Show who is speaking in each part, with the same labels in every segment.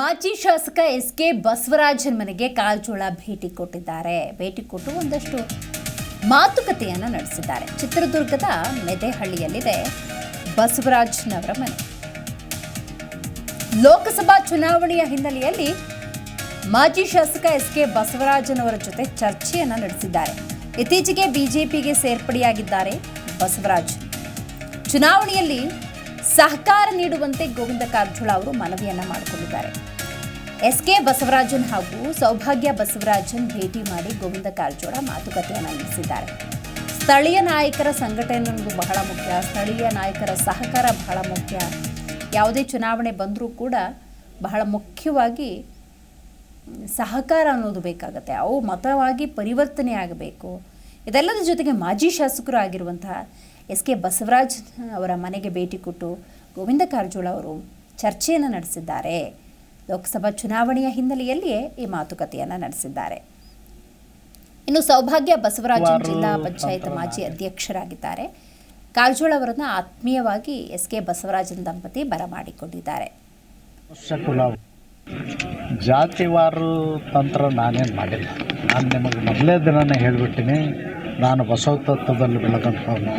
Speaker 1: ಮಾಜಿ ಶಾಸಕ S K Basavarajan ಮನೆಗೆ ಕಾಲ್ಜೋಳ ಭೇಟಿ ಕೊಟ್ಟಿದ್ದಾರೆ. ಭೇಟಿ ಕೊಟ್ಟು ಒಂದಷ್ಟು ಮಾತುಕತೆಯನ್ನು ನಡೆಸಿದ್ದಾರೆ. ಚಿತ್ರದುರ್ಗದ ಮೆದೆಹಳ್ಳಿಯಲ್ಲಿದೆ ಬಸವರಾಜನವರ ಮನೆ. ಲೋಕಸಭಾ ಚುನಾವಣೆಯ ಹಿನ್ನೆಲೆಯಲ್ಲಿ ಮಾಜಿ ಶಾಸಕ ಎಸ್ ಕೆ ಬಸವರಾಜನ್ ಅವರ ಜೊತೆ ಚರ್ಚೆಯನ್ನ ನಡೆಸಿದ್ದಾರೆ. ಇತ್ತೀಚೆಗೆ ಬಿಜೆಪಿಗೆ ಸೇರ್ಪಡೆಯಾಗಿದ್ದಾರೆ ಬಸವರಾಜ್. ಚುನಾವಣೆಯಲ್ಲಿ ಸಹಕಾರ ನೀಡುವಂತೆ ಗೋವಿಂದ ಕಾರಜೋಳ ಅವರು ಮನವಿಯನ್ನ ಮಾಡಿಕೊಂಡಿದ್ದಾರೆ. ಎಸ್ ಕೆ ಬಸವರಾಜನ್ ಹಾಗೂ ಸೌಭಾಗ್ಯ ಬಸವರಾಜನ್ ಭೇಟಿ ಮಾಡಿ ಗೋವಿಂದ ಕಾರಜೋಳ ಮಾತುಕತೆಯನ್ನು ನಡೆಸಿದ್ದಾರೆ. ಸ್ಥಳೀಯ ನಾಯಕರ ಸಂಘಟನೆ ಬಹಳ ಮುಖ್ಯ. ಸ್ಥಳೀಯ ನಾಯಕರ ಸಹಕಾರ ಬಹಳ ಮುಖ್ಯ. ಯಾವುದೇ ಚುನಾವಣೆ ಬಂದರೂ ಕೂಡ ಬಹಳ ಮುಖ್ಯವಾಗಿ ಸಹಕಾರ ಅನ್ನೋದು ಬೇಕಾಗುತ್ತೆ. ಅವು ಮತವಾಗಿ ಪರಿವರ್ತನೆ ಆಗಬೇಕು. ಇದೆಲ್ಲದರ ಜೊತೆಗೆ ಮಾಜಿ ಶಾಸಕರು ಆಗಿರುವಂತಹ ಎಸ್ ಕೆ ಬಸವರಾಜ್ ಅವರ ಮನೆಗೆ ಭೇಟಿ ಕೊಟ್ಟು ಗೋವಿಂದ ಕಾರಜೋಳ ಅವರು ಚರ್ಚೆಯನ್ನು ನಡೆಸಿದ್ದಾರೆ. ಲೋಕಸಭಾ ಚುನಾವಣೆಯ ಹಿನ್ನೆಲೆಯಲ್ಲಿಯೇ ಈ ಮಾತುಕತೆಯನ್ನು ನಡೆಸಿದ್ದಾರೆ. ಇನ್ನು ಸೌಭಾಗ್ಯ ಬಸವರಾಜನ್ ಜಿಲ್ಲಾ ಪಂಚಾಯತ್ ಮಾಜಿ ಅಧ್ಯಕ್ಷರಾಗಿದ್ದಾರೆ. ಕಾರಜೋಳ ಅವರನ್ನು ಆತ್ಮೀಯವಾಗಿ ಎಸ್ ಕೆ ಬಸವರಾಜನ್ ದಂಪತಿ ಬರಮಾಡಿಕೊಂಡಿದ್ದಾರೆ
Speaker 2: ಜಾತಿವಾರು ತಂತ್ರ ನಾನೇನು ಮಾಡಿಲ್ಲ. ನಾನು ನಿಮಗೆ ಮೊದಲೇ ದಿನನೇ ಹೇಳಿಬಿಟ್ಟಿನಿ ನಾನು ಬಸವ ತತ್ವದಲ್ಲಿ ಬೆಳೆದಂಥವನು.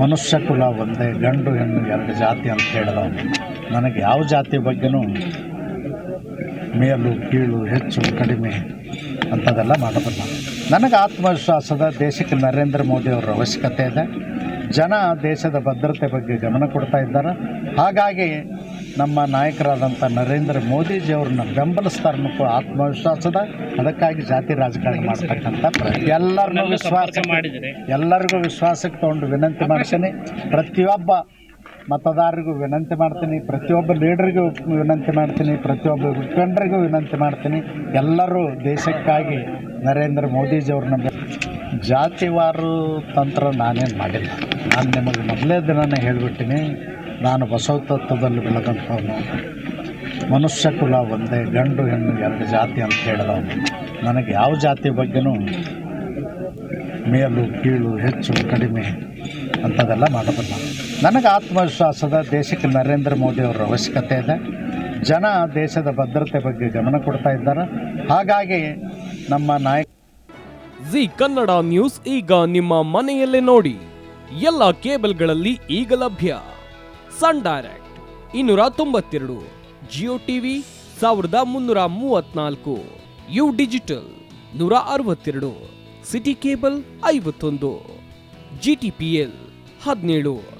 Speaker 2: ಮನುಷ್ಯ ಕುಲ ಒಂದೇ ಗಂಡು ಹೆಣ್ಣು ಎರಡು ಜಾತಿ ಅಂತ ಹೇಳಿದವನು. ನನಗೆ ಯಾವ ಜಾತಿ ಬಗ್ಗೆನೂ ಮೇಲು ಕೀಳು ಹೆಚ್ಚು ಕಡಿಮೆ ಅಂಥದ್ದೆಲ್ಲ ಮಾಡೋದಿಲ್ಲ ನನಗೆ ಆತ್ಮವಿಶ್ವಾಸದ ದೇಶಕ್ಕೆ ನರೇಂದ್ರ ಮೋದಿ ಅವರ ಅವಶ್ಯಕತೆ ಇದೆ. ಜನ ದೇಶದ ಭದ್ರತೆ ಬಗ್ಗೆ ಗಮನ ಕೊಡ್ತಾ ಇದ್ದಾರೆ. ಹಾಗಾಗಿ ನಮ್ಮ ನಾಯಕರಾದಂಥ ನರೇಂದ್ರ ಮೋದಿಜಿಯವ್ರನ್ನ ಬೆಂಬಲಿಸ್ತಾರೆ ಅನ್ನೋ ಆತ್ಮವಿಶ್ವಾಸದ ಅದಕ್ಕಾಗಿ ಜಾತಿ ರಾಜಕಾರಣ ಮಾಡ್ತಕ್ಕಂಥ. ಎಲ್ಲರನ್ನೂ ವಿಶ್ವಾಸ ಎಲ್ಲರಿಗೂ ವಿಶ್ವಾಸಕ್ಕೆ ತಗೊಂಡು ವಿನಂತಿ ಮಾಡ್ತೀನಿ. ಪ್ರತಿಯೊಬ್ಬ ಮತದಾರರಿಗೂ ವಿನಂತಿ ಮಾಡ್ತೀನಿ, ಪ್ರತಿಯೊಬ್ಬ ಲೀಡರ್ಗೂ ವಿನಂತಿ ಮಾಡ್ತೀನಿ, ಪ್ರತಿಯೊಬ್ಬ ಮುಖಂಡರಿಗೂ ವಿನಂತಿ ಮಾಡ್ತೀನಿ. ಎಲ್ಲರೂ ದೇಶಕ್ಕಾಗಿ ನರೇಂದ್ರ ಮೋದಿಜಿಯವ್ರನ್ನ ಜಾತಿವಾರು ತಂತ್ರ ನಾನೇನು ಮಾಡಿಲ್ಲ. ನಾನು ನಿಮಗೆ ಮೊದಲೇ ದಿನನೇ ಹೇಳಿಬಿಟ್ಟಿನಿ, ನಾನು ಬಸವ ತತ್ವದಲ್ಲಿ ಬೆಳೆದಂಥವನು ಮನುಷ್ಯ ಕುಲ ಒಂದೇ, ಗಂಡು, ಹೆಣ್ಣು, ಎರಡು ಜಾತಿ ಅಂತ ಹೇಳಿದವನು. ನನಗೆ ಯಾವ ಜಾತಿ ಬಗ್ಗೆನೂ ಮೇಲು, ಕೀಳು, ಹೆಚ್ಚು, ಕಡಿಮೆ ಅಂಥದ್ದೆಲ್ಲ ಮಾಡೋದಿಲ್ಲ ನನಗೆ ಆತ್ಮವಿಶ್ವಾಸದ ದೇಶಕ್ಕೆ ನರೇಂದ್ರ ಮೋದಿ ಅವರ ಅವಶ್ಯಕತೆ ಇದೆ. ಜನ ದೇಶದ ಭದ್ರತೆ ಬಗ್ಗೆ ಗಮನ ಕೊಡ್ತಾ ಇದ್ದಾರೆ. ಹಾಗಾಗಿ ನಮ್ಮ ನಾಯಕ
Speaker 3: ಜಿ ಕನ್ನಡ ನ್ಯೂಸ್ ಈಗ ನಿಮ್ಮ ಮನೆಯಲ್ಲೇ ನೋಡಿ. ಎಲ್ಲ ಕೇಬಲ್ಗಳಲ್ಲಿ ಈಗ ಲಭ್ಯ. ಸನ್ ಡೈರೆಕ್ಟ್ ಇನ್ನೂರ ತೊಂಬತ್ತೆರಡು, ಜಿಯೋ ಟಿವಿ ಸಾವಿರದ ಮುನ್ನೂರ ಮೂವತ್ನಾಲ್ಕು ಯು ಡಿಜಿಟಲ್ ನೂರ ಅರವತ್ತೆರಡು, ಸಿಟಿ ಕೇಬಲ್ ಐವತ್ತೊಂದು, ಜಿ ಟಿ ಪಿ ಎಲ್ ಹದಿನೇಳು.